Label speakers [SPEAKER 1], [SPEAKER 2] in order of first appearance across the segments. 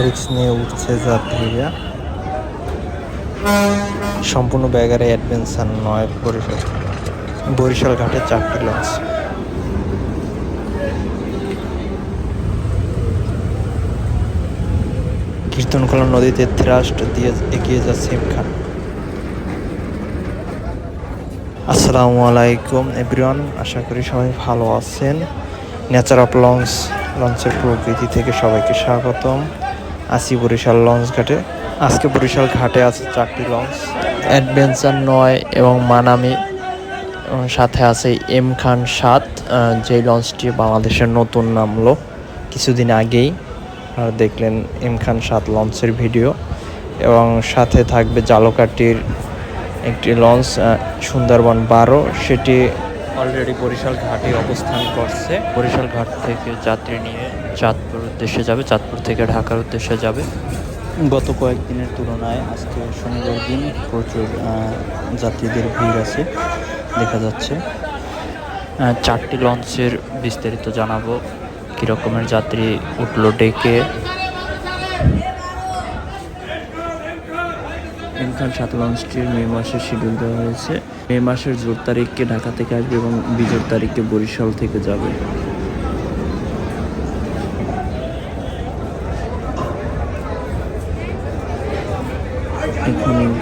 [SPEAKER 1] রিক্স নিয়ে উঠছে যাত্রীরা। সম্পূর্ণ ব্যাগারে অ্যাডভেঞ্চার নয়, বরিশাল। বরিশাল ঘাটে চারটি লঞ্চ কীর্তনকলা নদীতে থ্রাস্ট দিয়ে এগিয়ে যাচ্ছে ইমখান আসসালামু আলাইকুম, এভরিওয়ান। আশা করি সবাই ভালো আছেন। নেচার অফ লঞ্চ লঞ্চের প্রকৃতি থেকে সবাইকে স্বাগতম। আসি বরিশাল লঞ্চ ঘাটে। আজকে বরিশাল ঘাটে আছে চারটি লঞ্চ। অ্যাডভেঞ্চার নয় এবং মানামি সাথে আছে এম খান সাত যেই লঞ্চটি বাংলাদেশের নতুন নামলো কিছুদিন আগেই। আর দেখলেন এম খান সাত লঞ্চের ভিডিও। এবং সাথে থাকবে জালকাটির একটি লঞ্চ সুন্দরবন বারো। সেটি অলরেডি বরিশাল ঘাটে অবস্থান করছে। বরিশাল ঘাট থেকে যাত্রী নিয়ে চাঁদপুর উদ্দেশ্যে যাবে চাঁদপুর থেকে ঢাকার উদ্দেশ্যে যাবে। গত কয়েকদিনের তুলনায় আজকে শনিবার দিন প্রচুর যাত্রীদের ভিড় আছে দেখা যাচ্ছে। চারটি লঞ্চের বিস্তারিত জানাব। কী রকমের যাত্রী উঠল ডেকে? ইমখান সাত লঞ্চটির মে মাসে শিডিউল দেওয়া হয়েছে। মে মাসের জোর তারিখকে ঢাকা থেকে আসবে এবং বিজোর তারিখে বরিশাল থেকে যাবে।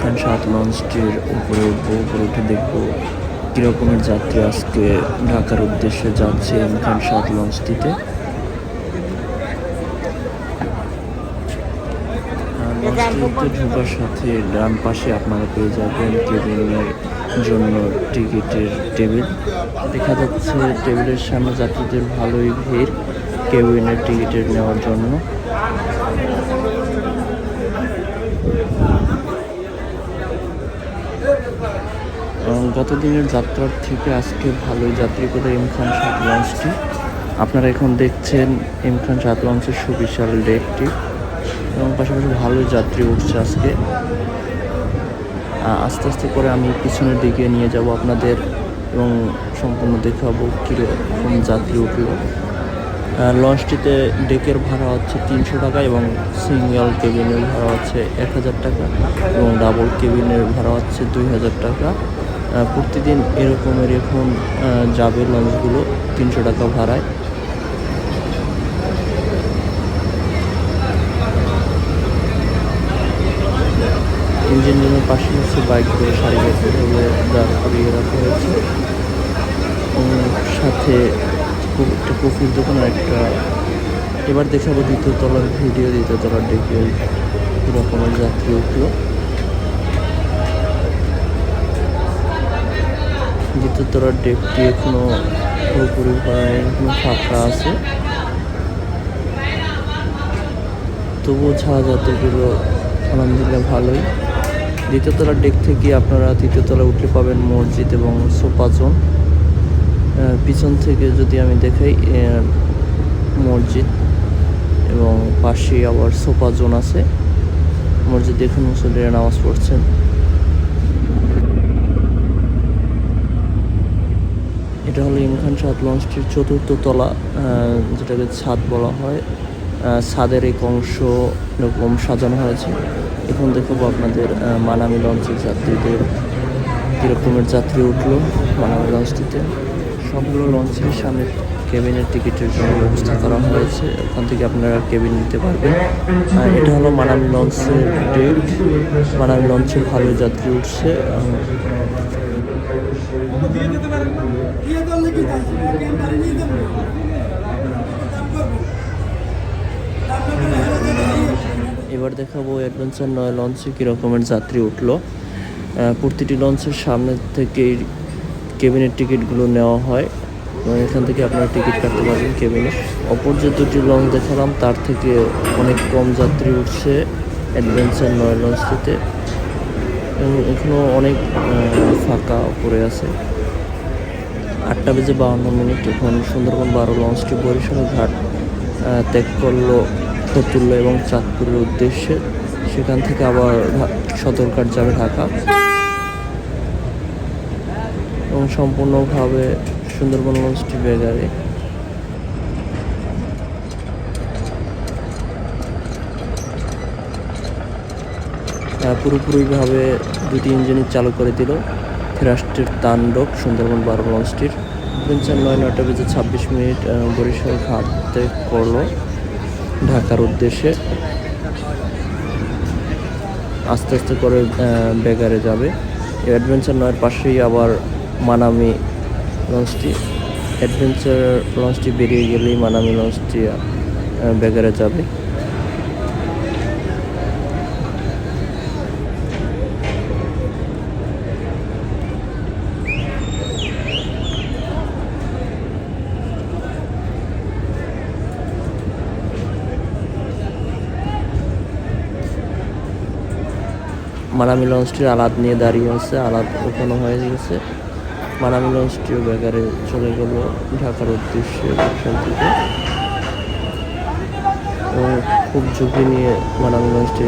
[SPEAKER 1] ইমখান সাত লঞ্চটির উপরে উঠবো উপরে উঠে দেখব কীরকমের যাত্রী আজকে ঢাকার উদ্দেশ্যে যাচ্ছে ইমখান সাত লঞ্চটিতে আর লঞ্চটিতে ঢোকার সাথে ডান পাশে আপনারা পেয়ে যাবেন কেবিনের জন্য টিকিটের টেবিল। দেখা যাচ্ছে টেবিলের সামনে যাত্রীদের ভালোই ভিড়, কেবিনের টিকিটের নেওয়ার জন্য। এবং গত দিনের যাত্রার থেকে আজকে ভালোই যাত্রী এম খান সাত লঞ্চটি? আপনারা এখন দেখছেন এম খান সাত লঞ্চের সুবিশাল ডেকটি এবং পাশাপাশি ভালোই যাত্রী উঠছে আজকে। আস্তে আস্তে করে আমি পিছনের দিকে নিয়ে যাব আপনাদের এবং সম্পূর্ণ দেখাবো কীরকম যাত্রী উঠল। লঞ্চটিতে ডেকের ভাড়া হচ্ছে তিনশো টাকা এবং সিঙ্গেল কেবিনের ভাড়া হচ্ছে এক হাজার টাকা এবং ডাবল কেবিনের ভাড়া হচ্ছে দুই হাজার টাকা। প্রতিদিন এরকমের এখন আহ, যাবে লঞ্চগুলো তিনশো টাকা ভাড়ায়। ইঞ্জিন রুমের পাশে হচ্ছে বাইকগুলো সারিবদ্ধভাবে দাঁড় করিয়ে রাখা হয়েছে। সাথে একটা কফির দোকান আর একটা এবার দেখাবো দ্বিতীয় তলার ভিডিও দ্বিতীয় তলার ডেকে রকমের যাত্রী উঠল দ্বিতীয় তলার ডেকটি এখনও পুরোপুরি ভরা এখনও ফাঁকা আছে। তবুও ছাড়া যাত্রীগুলো আলহামদুলিল্লাহ ভালোই। দ্বিতীয় তলার ডেক থেকে আপনারা তৃতীয় তলায় উঠলে পাবেন মসজিদ এবং সোফা জোন। পিছন থেকে যদি আমি দেখাই মসজিদ এবং পাশে আবার সোফা জোন আছে। মসজিদ দেখুন মুসল্লিরা নামাজ পড়ছেন। এটা হলো ইমখান সাদ লঞ্চটির চতুর্থ তলা যেটাকে ছাদ বলা হয়। ছাদের এক অংশ এরকম সাজানো হয়েছে। এখন দেখাবো আপনাদের মানামি লঞ্চের যাত্রীদের কীরকমের যাত্রী উঠল মানামি লঞ্চটিতে সবগুলো লঞ্চের সামনে কেবিনের টিকিটের জন্য ব্যবস্থা করা হয়েছে। ওখান থেকে আপনারা কেবিন নিতে পারবেন। এটা হলো মানামি লঞ্চের ডেট মানামি লঞ্চে ভালো যাত্রী উঠছে।
[SPEAKER 2] দিয়ে করলে কি
[SPEAKER 1] এবার দেখাবো অ্যাডভেঞ্চার নয় লঞ্চে কী রকমের যাত্রী উঠল। প্রতিটি লঞ্চের সামনে থেকে কেবিনের টিকিটগুলো নেওয়া হয়। এবং এখান থেকে আপনারা টিকিট কাটতে পারবেন কেবিনে অপর যে দুটি লঞ্চ দেখালাম, তার থেকে অনেক কম যাত্রী উঠছে অ্যাডভেঞ্চার নয় লঞ্চটিতে এবং এখনও অনেক ফাঁকা পড়ে আছে। আটটা বেজে বাউন্ন মিনিট এখন সুন্দরবন বারো লঞ্চটি বরিশাল ঘাট ত্যাগ করল এবং চাঁদপুরের উদ্দেশ্যে। সেখান থেকে আবার সদরঘাট যাবে ঢাকা। এবং সম্পূর্ণভাবে সুন্দরবন লঞ্চটি বেগারে পুরোপুরিভাবে দুটি ইঞ্জিনই চালু করে দিল। রাষ্ট্রের তাণ্ডব সুন্দরবন বারো লঞ্চটির অ্যাডভেঞ্চার নয় নয়টা বেজে ছাব্বিশ মিনিট বরিশাল ঘাট করল ঢাকার উদ্দেশ্যে। আস্তে আস্তে করে বেগারে যাবে। অ্যাডভেঞ্চার নয়ের পাশেই আবার মানামি লঞ্চটি অ্যাডভেঞ্চার লঞ্চটি বেরিয়ে গেলেই মানামি লঞ্চটি বেগারে যাবে। মানামি লঞ্চটির আলাদ নিয়ে দাঁড়িয়ে আছে, আলাদ ওখানে হয়ে গেছে। মানামি লঞ্চটিও বেকারে চলে গেল ঢাকার উদ্দেশ্যে বরিশাল থেকে। খুব ঝুঁকি নিয়ে মানামি লঞ্চটি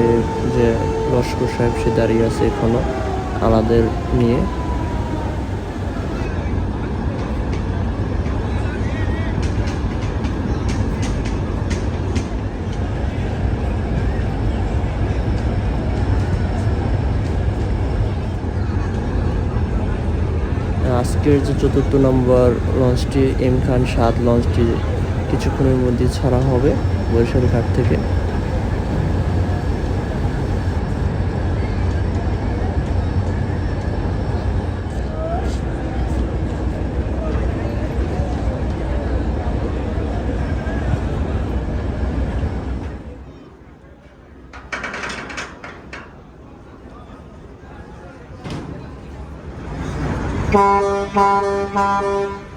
[SPEAKER 1] যে লস্কর সাহেব সে দাঁড়িয়ে আছে এখনও আলাদের নিয়ে। আজকের যে চতুর্থ নম্বর লঞ্চটি এম খান সাত লঞ্চটি কিছুক্ষণের মধ্যে ছাড়া হবে বরিশাল ঘাট থেকে। Thank you.